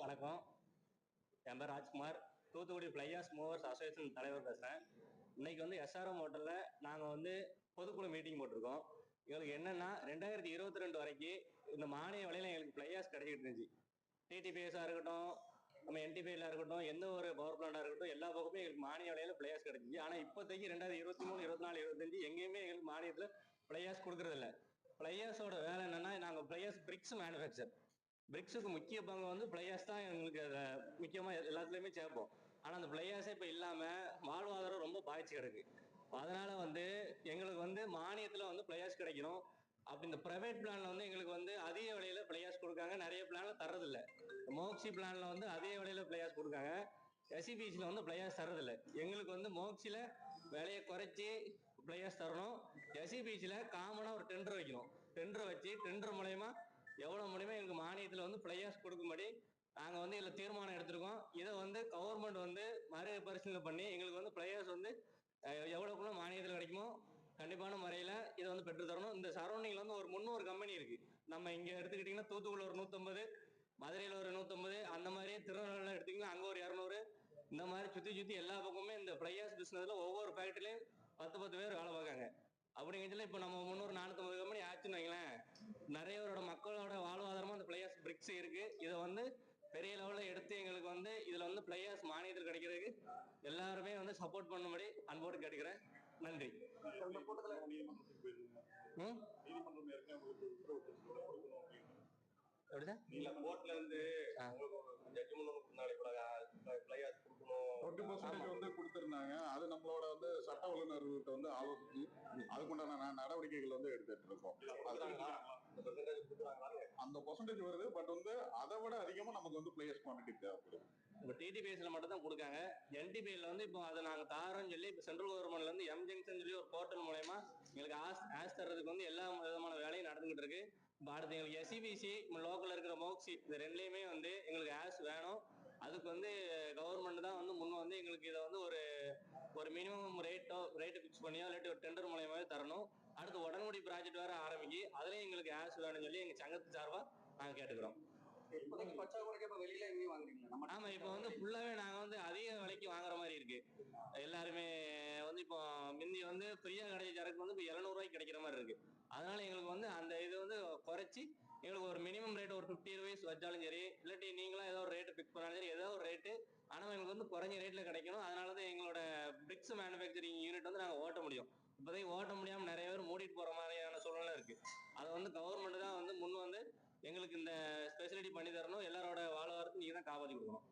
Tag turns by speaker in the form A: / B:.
A: வணக்கம். என் பேர் ராஜ்குமார். தூத்துக்குடி பிளையாஸ் மூவர்ஸ் அசோசியேஷன் தலைவர் பேசுகிறேன் இன்னைக்கு வந்து எஸ்ஆர்எம் ஹோட்டலில் நாங்கள் வந்து பொதுக்குழு மீட்டிங் போட்டிருக்கோம். எங்களுக்கு என்னன்னா ரெண்டாயிரத்தி இருபத்தி ரெண்டு வரைக்கும் இந்த மானிய விலையில எங்களுக்கு பிளையாஸ் கிடைச்சிட்டு இருந்துச்சு. டிடிபிஎஸ்ஸாக இருக்கட்டும் நம்ம என்டிபிஐல இருக்கட்டும் எந்த ஒரு பவர் பிளான்டாக இருக்கட்டும் எல்லா பக்கமும் எங்களுக்கு மானிய விலையில பிளேயர்ஸ் கிடைச்சிச்சு. ஆனால் இப்போதைக்கு ரெண்டாயிரத்தி இருபத்தி மூணு இருபத்தி நாலு இருபத்தஞ்சு எங்கேயுமே எங்களுக்கு மானியத்தில் பிளேயர்ஸ் கொடுக்கறதில்ல. பிளேயர்ஸோட வேலை என்னன்னா நாங்கள் பிளேயர்ஸ் பிரிக்ஸ் மேனுஃபேக்சர் பிரிக்ஸுக்கு முக்கிய பங்கு வந்து பிளேயர்ஸ் தான் எங்களுக்கு அதை முக்கியமாக எல்லாத்துலேயுமே சேர்ப்போம். ஆனால் அந்த பிளேயர்ஸே இப்போ இல்லாமல் வாழ்வாதாரம் ரொம்ப பாய்ச்சி கிடக்கு. அதனால வந்து எங்களுக்கு வந்து மானியத்தில் வந்து பிளேயர்ஸ் கிடைக்கணும். அப்படி இந்த ப்ரைவேட் பிளான்ல வந்து எங்களுக்கு வந்து அதிக விலையில பிளேயர்ஸ் கொடுக்காங்க. நிறைய பிளான்ல தர்றதில்ல. மோக்ஸி பிளான்ல வந்து அதிக விலையில பிளேயர்ஸ் கொடுக்காங்க. எஸ்சிபிசியில் வந்து பிளேயர்ஸ் தரதில்ல எங்களுக்கு வந்து மோக்ஸில் விலையை குறைச்சி பிளேயர்ஸ் தரணும். எஸ்சிபிசியில் காமனாக ஒரு டெண்டர் வைக்கணும். டெண்டர் வச்சு டெண்டர் மூலயமா எவ்வளோ முடியுமோ எங்களுக்கு மானியத்தில் வந்து பிளேயர்ஸ் கொடுக்கும்படி நாங்கள் வந்து இதில் தீர்மானம் எடுத்திருக்கோம். இதை வந்து கவர்மெண்ட் வந்து மறுபரிசீலனை பண்ணி எங்களுக்கு வந்து பிளேயர்ஸ் வந்து எவ்வளோக்குள்ள எவ்வளவுக்குள்ள மானியத்தில் கிடைக்குமோ கண்டிப்பான முறையில் இதை வந்து பெற்று தரணும். இந்த சரௌண்டிங்ல வந்து ஒரு முன்னூறு கம்பெனி இருக்கு. நம்ம இங்கே எடுத்துக்கிட்டிங்கன்னா தூத்துக்குள்ள ஒரு நூற்றம்பது மதுரையில் ஒரு நூற்றம்பது அந்த மாதிரி திருநெல்வேலியில் எடுத்தீங்கன்னா அங்கே ஒரு இரநூறு. இந்த மாதிரி சுற்றி சுற்றி எல்லா பக்கமுமே இந்த பிளேயர்ஸ் பிஸ்னஸில் ஒவ்வொரு ஃபேக்ட்ரிலையும் பத்து பத்து பேர் வேலை பார்க்காங்க அப்படிங்கிறதுல இப்போ நம்ம முந்நூறு நானூற்றம்பது கம்பெனி ஆச்சுன்னு வைங்களேன் நிறையவரோட பிரிக்ஸ் இருக்கு. இதை வந்து பெரிய லெவலில் எடுத்து எங்களுக்கு வந்து இதில் வந்து பிளேயர்ஸ் மானியத்தில் கிடைக்கிறதுக்கு எல்லாருமே வந்து சப்போர்ட் பண்ணும்படி அன்போடு கேட்டுக்கிறேன். நன்றி.
B: அது நம்மளோட வந்து சட்ட வல்லுநர்கிட்ட வந்து ஆலோசிச்சு அதுக்குண்டான நடவடிக்கைகள் வந்து எடுத்துட்டு இருக்கோம். அந்த பர்சன்டேஜ் வருது பட் வந்து அதை விட அதிகமா நமக்கு வந்து பிளேயர்ஸ் குவான்டிட்டி தேவைப்படுது.
A: இப்போ டிடிபிஎஸ்ல மட்டும் தான் கொடுக்காங்க. என்டிபிஎல்ல வந்து இப்போ அதை நாங்கள் தாரோம்னு சொல்லி இப்போ சென்ட்ரல் கவர்மெண்ட்ல இருந்து எம் ஜங்ஷன் சொல்லி ஒரு போர்ட்டல் மூலயமா எங்களுக்கு ஆஸ் ஆஸ் தர்றதுக்கு வந்து எல்லா விதமான வேலையும் நடந்துகிட்டு இருக்கு. இப்போ அடுத்து எங்களுக்கு எஸ்சிபிசி லோக்கல் இருக்கிற மோக்ஸி இந்த ரெண்டுலேயுமே வந்து எங்களுக்கு ஆஸ் வேணும். அதுக்கு வந்து கவர்மெண்ட் தான் வந்து முன் வந்து எங்களுக்கு இதை வந்து ஒரு ஒரு மினிமம் ரேட்டோ ரேட்டு ஃபிக்ஸ் பண்ணியோ இல்லாட்டி ஒரு டெண்டர் மூலயமாவே தரணும். அடுத்து உடனடி ப்ராஜெக்ட் வேற ஆரம்பிக்கி அதுலயும் எங்களுக்கு ஆஸ் வேணும்னு சொல்லி எங்க சங்கத்து சார்பா நாங்கள் கேட்டுக்கிறோம். ஆமா இப்போ வந்து ஃபுல்லாவே நாங்க வந்து அதிக விலைக்கு வாங்குற மாதிரி இருக்கு. எல்லாருமே வந்து இப்போ முந்தி வந்து ஃப்ரீயா கிடைச்ச சரக்கு வந்து இப்போ எழுநூறு ரூபாய்க்கு கிடைக்கிற மாதிரி இருக்கு. அதனால எங்களுக்கு வந்து அந்த இது வந்து குறைச்சி எங்களுக்கு ஒரு மினிமம் ரேட் ஒரு ஃபிஃப்டி ருபீஸ் வச்சாலும் சரி இல்லாட்டி நீங்களும் ஏதோ ஒரு ரேட்டு ஃபிக்ஸ் பண்ணாலும் சரி ஏதோ ஒரு ரேட்டு ஆனால் எங்களுக்கு வந்து குறைஞ்ச ரேட்ல கிடைக்கணும். அதனால தான் எங்களோட பிரிக்ஸ் மேனுஃபேக்சரிங் யூனிட் வந்து நாங்கள் இப்போதைக்கு ஓட்ட முடியாமல் நிறைய பேர் மூடிட்டு போகிற மாதிரியான சூழ்நிலை இருக்குது அதை வந்து கவர்மெண்ட் தான் வந்து முன் வந்து எங்களுக்கு இந்த ஸ்பெசிலிட்டி பண்ணி தரணும். எல்லாரோட வாழ்வாரத்தையும் நீங்கள் தான் காப்பாற்றி கொடுக்கணும்.